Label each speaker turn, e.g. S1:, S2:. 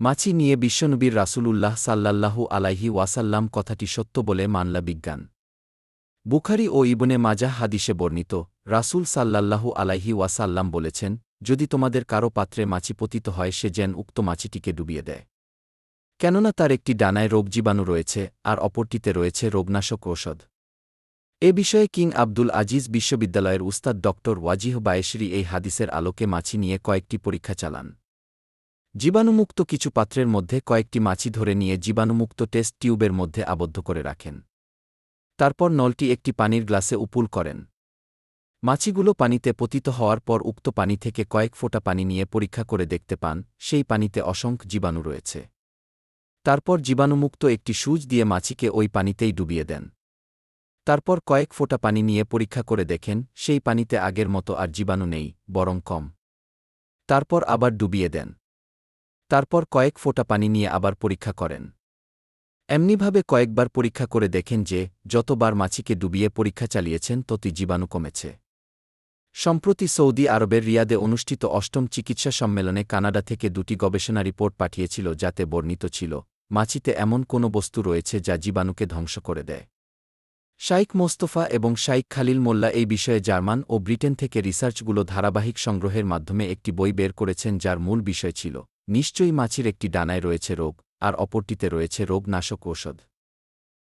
S1: মাছি নিয়ে বিশ্বনবীর রাসূলুল্লাহ সাল্লাল্লাহু আলাইহি ওয়াসাল্লাম কথাটি সত্য বলে মানলা বিজ্ঞান। বুখারি ও ইবনে মাজাহ হাদিসে বর্ণিত, রাসূল সাল্লাল্লাহু আলাইহি ওয়াসাল্লাম বলেছেন, যদি তোমাদের কারও পাত্রে মাছি পতিত হয়, সে যেন উক্ত মাছিটিকে ডুবিয়ে দেয়। কেননা তার একটি ডানায় রোগ জীবাণু রয়েছে, আর অপরটিতে রয়েছে রোগনাশক ঔষধ। এ বিষয়ে কিং আব্দুল আজিজ বিশ্ববিদ্যালয়ের উস্তাদ ড ওয়াজিহ বায়েশরি এই হাদিসের আলোকে মাছি নিয়ে কয়েকটি পরীক্ষা চালান। জীবাণুমুক্ত কিছু পাত্রের মধ্যে কয়েকটি মাছি ধরে নিয়ে জীবাণুমুক্ত টেস্ট টিউবের মধ্যে আবদ্ধ করে রাখেন। তারপর নলটি একটি পানির গ্লাসে উপুল করেন। মাছিগুলো পানিতে পতিত হওয়ার পর উক্ত পানি থেকে কয়েক ফোঁটা পানি নিয়ে পরীক্ষা করে দেখতে পান, সেই পানিতে অসংখ্য জীবাণু রয়েছে। তারপর জীবাণুমুক্ত একটি সুচ দিয়ে মাছিকে ওই পানিতেই ডুবিয়ে দেন। তারপর কয়েক ফোঁটা পানি নিয়ে পরীক্ষা করে দেখেন, সেই পানিতে আগের মতো আর জীবাণু নেই, বরং কম। তারপর আবার ডুবিয়ে দেন। তারপর কয়েক ফোঁটা পানি নিয়ে আবার পরীক্ষা করেন। এমনিভাবে কয়েকবার পরীক্ষা করে দেখেন যে, যতবার মাছিকে ডুবিয়ে পরীক্ষা চালিয়েছেন, ততই জীবাণু কমেছে। সম্প্রতি সৌদি আরবের রিয়াদে অনুষ্ঠিত অষ্টম চিকিৎসা সম্মেলনে কানাডা থেকে দুটি গবেষণা রিপোর্ট পাঠিয়েছিল যাতে বর্ণিত ছিল, মাছিতে এমন কোনো বস্তু রয়েছে যা জীবাণুকে ধ্বংস করে দেয়। শাইক মোস্তফা এবং শাইক খালিল মোল্লা এই বিষয়ে জার্মান ও ব্রিটেন থেকে রিসার্চগুলো ধারাবাহিক সংগ্রহের মাধ্যমে একটি বই বের করেছেন যার মূল বিষয় ছিল নিশ্চয়ই মাছির একটি ডানায় রয়েছে রোগ আর অপরটিতে রয়েছে রোগনাশক ঔষধ।